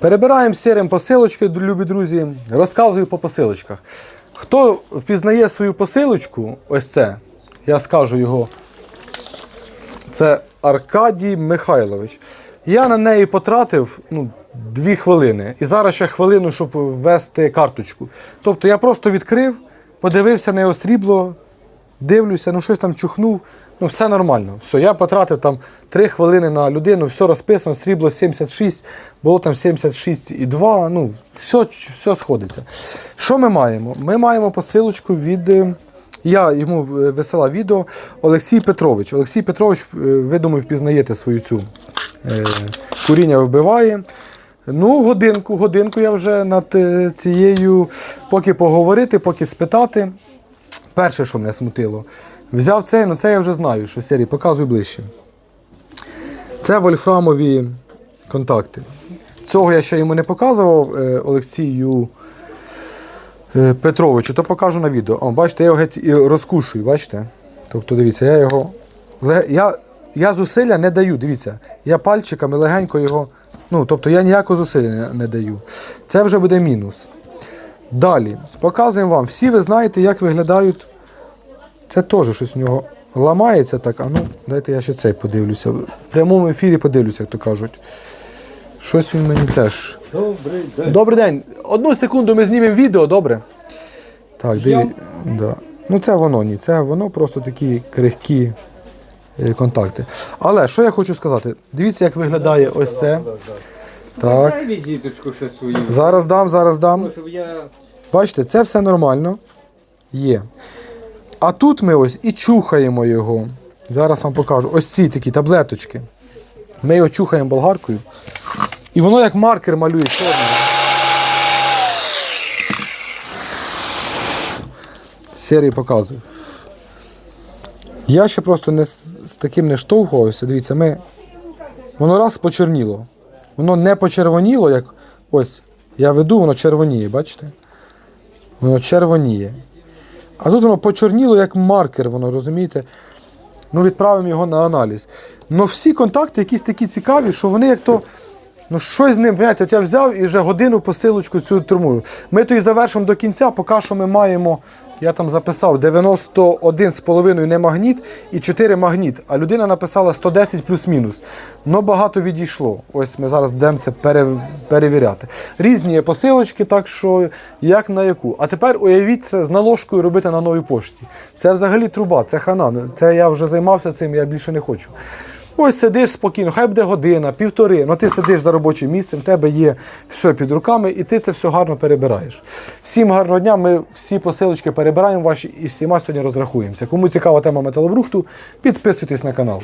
Перебираємо сірим посилочки, любі друзі. Розказую по посилочках. Хто впізнає свою посилочку, ось це, я скажу його. Це Аркадій Михайлович. Я на неї потратив ну, дві хвилини. І зараз ще хвилину, щоб ввести карточку. Тобто я просто відкрив, подивився на його срібло, дивлюся, ну щось там чухнув. Ну, все нормально. Все, я потратив там 3 хвилини на людину, все розписано, срібло 76, було там 76,2. Ну, все, все сходиться. Що ми маємо? Ми маємо посилочку від. е, Я йому е, висилав відео Олексій Петрович. Олексій Петрович, е, ви думаю, впізнаєте свою цю куріння вбиває. Ну, годинку, годинку я вже над цією, поки поговорити, поки спитати. Перше, що мене смутило, взяв цей, ну це я вже знаю, що серії, показуй ближче. Це вольфрамові контакти. Цього я ще йому не показував е, Олексію е, Петровичу, то покажу на відео. О, бачите, я його геть розкушую, бачите? Тобто, дивіться, я його. Я, я зусилля не даю, дивіться. Я пальчиками легенько його. Ну, тобто я ніякого зусилля не, не даю. Це вже буде мінус. Далі, показуємо вам. Всі ви знаєте, як виглядають. Це теж щось у нього ламається так. А ну, дайте я ще цей подивлюся. В прямому ефірі подивлюся, як то кажуть. Щось він мені теж. Добрий день. Добрий день. Одну секунду ми знімемо відео, добре? Так, диві... да. Ну це воно ні, це воно просто такі крихкі е, контакти. Але що я хочу сказати? Дивіться, як виглядає ось це. Так. Дай візиточку ще свою. Зараз дам, зараз дам. Щоб я... Бачите, це все нормально. Є. А тут ми ось і чухаємо його. Зараз вам покажу. Ось ці такі таблеточки. Ми його чухаємо болгаркою. І воно як маркер малює чорним. Серії показую. Я ще просто не з, з таким не штовхувався. Дивіться, ми. Воно раз почерніло. Воно не почервоніло, як ось. Я веду, воно червоніє, бачите? Воно червоніє. А тут воно почорніло як маркер, воно, розумієте? Ну, відправимо його на аналіз. Ну всі контакти якісь такі цікаві, що вони як то. Ну, щось з ним, понимаєте, от я взяв і вже годину посилочку цю турмую. Ми то і завершимо до кінця, поки що ми маємо, я там записав 91,5 не магніт і 4 магніт. А людина написала 110 плюс-мінус. Ну багато відійшло. Ось ми зараз будемо це перевіряти. Різні посилочки, так що як на яку. А тепер уявіть це з наложкою робити на новій пошті. Це взагалі труба, це хана. Це я вже займався цим, я більше не хочу. Ось сидиш спокійно, хай буде година, півтори. Ну ти сидиш за робочим місцем, в тебе є все під руками, і ти це все гарно перебираєш. Всім гарного дня. Ми всі посилочки перебираємо ваші і всіма сьогодні розрахуємося. Кому цікава тема металобрухту, підписуйтесь на канал.